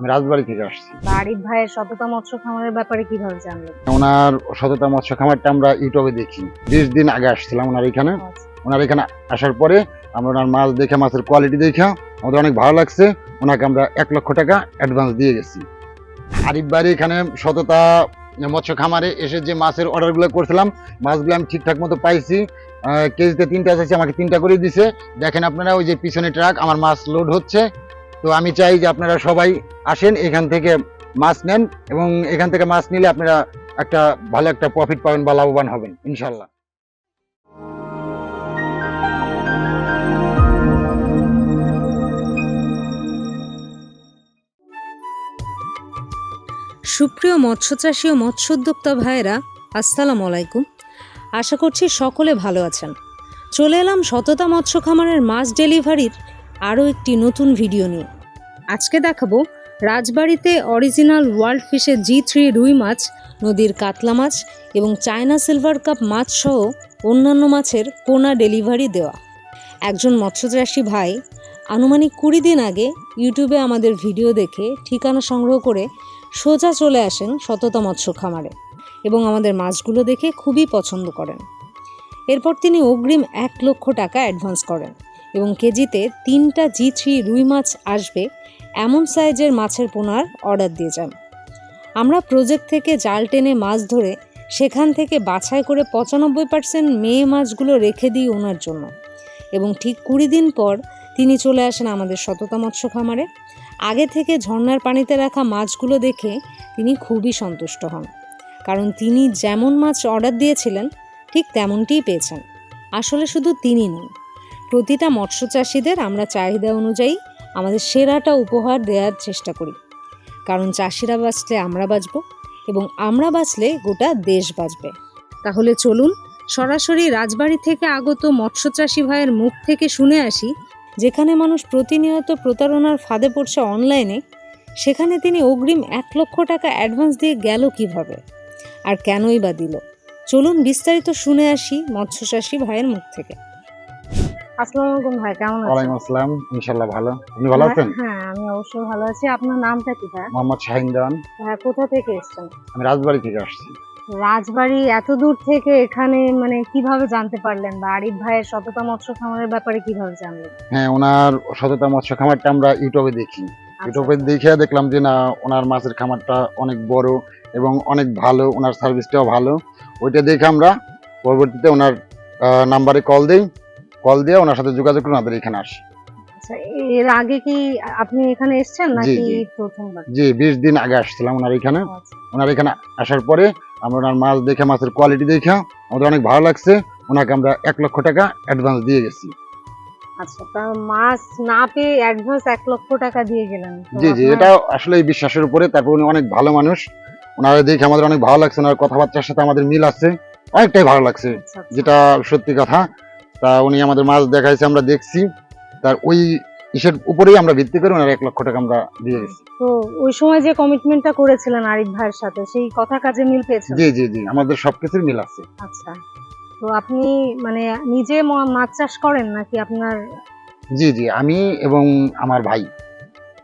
আমি রাজবাড়ি থেকে আসছি। আরিফ ভাইয়ের সততা মৎস্য খামারের ব্যাপারে কীভাবে জানলেন? ওনার সততা মৎস্য খামারটা আমরা ইউটিউবে দেখি। বিশ দিন আগে আসছিলাম ওনার এখানে। ওনার এখানে আসার পরে আমরা ওনার মাছ দেখে মাছের কোয়ালিটি দেখে আমাদের অনেক ভালো লাগছে। ওনাকে আমরা এক লক্ষ টাকা অ্যাডভান্স দিয়ে গেছি। আরিফ বাড়ি এখানে সততা মৎস্য খামারে এসে যে মাছের অর্ডারগুলো করছিলাম মাছগুলো আমি ঠিকঠাক মতো পাইছি। কেজিতে তিনটা চাইছি আমাকে তিনটা করে দিছে। দেখেন আপনারা ওই যে পিছনে ট্রাক আমার মাছ লোড হচ্ছে। তো আমি চাই যে আপনারা সবাই আসেন, এখান থেকে মাছ নেন এবং এখান থেকে মাছ নিলে আপনারা একটা ভালো একটা প্রফিট পাবেন বা লাভবান হবেন ইনশাল্লাহ সুপ্রিয় মৎস্যচাষী ও মৎস্য উদ্যোক্তা ভাইয়েরা, আসসালামু আলাইকুম। আশা করছি সকলে ভালো আছেন। চলে এলাম সততা মৎস্য খামারের মাছ ডেলিভারির আরও একটি নতুন ভিডিও নিয়ে। আজকে দেখাবো রাজবাড়িতে অরিজিনাল ওয়ার্ল্ড ফিশের জি থ্রি রুই মাছ, নদীর কাতলা মাছ এবং চায়না সিলভার কাপ মাছ সহ অন্যান্য মাছের পোনা ডেলিভারি দেওয়া। একজন মৎস্যচাষী ভাই আনুমানিক কুড়ি দিন আগে ইউটিউবে আমাদের ভিডিও দেখে ঠিকানা সংগ্রহ করে সোজা চলে আসেন সততা মৎস্য খামারে এবং আমাদের মাছগুলো দেখে খুবই পছন্দ করেন। এরপর তিনি অগ্রিম এক লক্ষ টাকা অ্যাডভান্স করেন এবং কেজিতে তিনটা জি থ্রি রুই মাছ আসবে এমন সাইজের মাছের পোনার অর্ডার দিয়ে যান। আমরা প্রজেক্ট থেকে জাল টেনে মাছ ধরে সেখান থেকে বাছাই করে পঁচানব্বই পার্সেন্ট মেয়ে মাছগুলো রেখে দিই ওনার জন্য। এবং ঠিক কুড়ি দিন পর তিনি চলে আসেন আমাদের সততা মৎস্য খামারে। আগে থেকে ঝর্ণার পানিতে রাখা মাছগুলো দেখে তিনি খুবই সন্তুষ্ট হন। কারণ তিনি যেমন মাছ অর্ডার দিয়েছিলেন, ঠিক তেমনটিই পেয়েছেন। আসলে শুধু তিনি নন, প্রতিটা মৎস্য চাষিদের আমরা চাহিদা অনুযায়ী আমাদের সেরাটা উপহার দেওয়ার চেষ্টা করি। কারণ চাষিরা বাঁচলে আমরা বাঁচব এবং আমরা বাঁচলে গোটা দেশ বাঁচবে। তাহলে চলুন সরাসরি রাজবাড়ি থেকে আগত মৎস্য চাষি ভাইয়ের মুখ থেকে শুনে আসি, যেখানে মানুষ প্রতিনিয়ত প্রতারণার ফাঁদে পড়ছে অনলাইনে, সেখানে তিনি অগ্রিম এক লক্ষ টাকা অ্যাডভান্স দিয়ে গেল কীভাবে? আর কেনই বা দিল? চলুন বিস্তারিত শুনে আসি মৎস্যচাষী ভাইয়ের মুখ থেকে। আসসালামু আলাইকুম ভাই কেমন আছেন? ওয়ালাইকুম আসসালাম ইনশাল্লাহ ভালো। আপনি ভালো আছেন? হ্যাঁ আমি অবশ্যই ভালো আছি। আপনার নামটা কি ভাই? মোহাম্মদ শাহিন দেওয়ান হ্যাঁ কোথা থেকে এসেছেন? আমি রাজবাড়ি থেকে আসছি। রাজবাড়ি এত দূর থেকে এখানে মানে কীভাবে জানতে পারলেন বা আরিফ ভাইয়ের সততা মৎস্য খামারের ব্যাপারে কীভাবে জানলেন? হ্যাঁ ওনার সততা মৎস্য খামারটা আমরা ইউটিউবে দেখি। আচ্ছা, ইউটিউবে দেখে দেখলাম যে না ওনার মাছের খামারটা অনেক বড় এবং অনেক ভালো ওনার সার্ভিসটাও ভালো। ওইটা দেখে আমরা পরবর্তীতে ওনার নাম্বারে কল দিই। কল দিয়ে ওনার সাথে যোগাযোগ করে ওনাদের এখানে আসি আচ্ছা এর আগে কি আপনি এখানে এসেছেন নাকি প্রথমবার? জি বিশ দিন আগে আসছিলাম ওনার এখানে। আচ্ছা, ওনার এখানে আসার পরে আমরা ওনার মাছ দেখে মাছের কোয়ালিটি দেখে আমাদের অনেক ভালো লাগছে। ওনাকে আমরা এক লক্ষ টাকা অ্যাডভান্স দিয়ে গেছি। আচ্ছা তা মাছ না পেয়ে অ্যাডভান্স এক লক্ষ টাকা দিয়ে গেলেন। জি জি এটা আসলে বিশ্বাসের উপরে তারপর উনি অনেক ভালো মানুষ। ওনারা দেখে আমাদের অনেক ভালো লাগছে ওনার কথাবার্তার সাথে আমাদের মিল আছে। অনেকটাই ভালো লাগছে আচ্ছা। যেটা সত্যি কথা। তা উনি আমাদের মাছ দেখাইছে আমরা দেখছি। তার ওই ইসের উপরেই আমরা ভিত্তি করে ওনার এক লক্ষ টাকা আমরা দিয়ে গেছি তো ওই সময় যে কমিটমেন্টটা করেছিলেন আরিফ ভাইয়ের সাথে সেই কথা কাজে মিল পেয়েছেন জি জি জি আমাদের সবকিছুর মিল আছে। আচ্ছা। তো আপনি মানে নিজে মাছ চাষ করেন নাকি আপনার? জি জি আমি এবং আমার ভাই।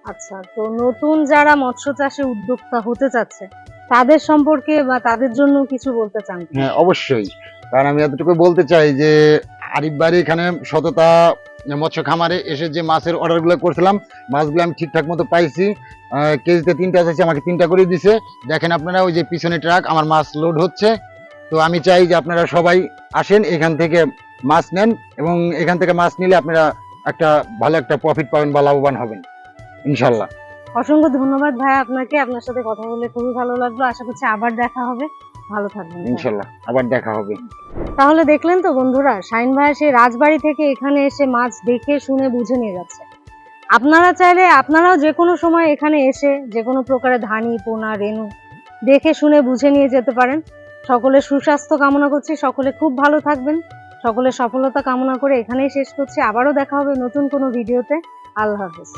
আচ্ছা তো নতুন যারা মৎস্য চাষে উদ্যোক্তা হতে চাচ্ছে তাদের সম্পর্কে বা তাদের জন্য কিছু বলতে চান হ্যাঁ অবশ্যই। কারণ আমি এতটুকু বলতে চাই যে আরিফ বাড়ি এখানে সততা মৎস্য খামারে এসে যে মাছের অর্ডারগুলো করছিলাম, মাছগুলো আমি ঠিকঠাক মতো পাইছি। কেজিতে তিনটা চাইছি আমাকে তিনটা করে দিছে। দেখেন আপনারা, ওই যে পিছনে ট্রাক, আমার মাছ লোড হচ্ছে। তো আমি চাই যে আপনারা সবাই আসেন, এখান থেকে মাছ নেন এবং এখান থেকে মাছ নিলে আপনারা একটা ভালো একটা প্রফিট পাবেন বা লাভবান হবেন। ইনশাল্লাহ অসংখ্য ধন্যবাদ ভাই আপনাকে। আপনার সাথে কথা বলে খুবই ভালো লাগল। আশা করছি আবার দেখা হবে। ভালো থাকবেন। ইনশাল্লাহ আবার দেখা হবে। তাহলে দেখলেন তো বন্ধুরা শাইন ভাই সেই রাজবাড়ি থেকে এখানে এসে মাছ দেখে শুনে বুঝে নিয়ে যাচ্ছে। আপনারা চাইলে আপনারাও যে কোনো সময় এখানে এসে যে কোনো প্রকারের ধানি পোনা রেনু দেখে শুনে বুঝে নিয়ে যেতে পারেন। সকলে সুস্বাস্থ্য কামনা করছি সকলে খুব ভালো থাকবেন। সকলে সফলতা কামনা করে এখানেই শেষ করছি। আবারও দেখা হবে নতুন কোনো ভিডিওতে। আল্লাহ হাফেজ।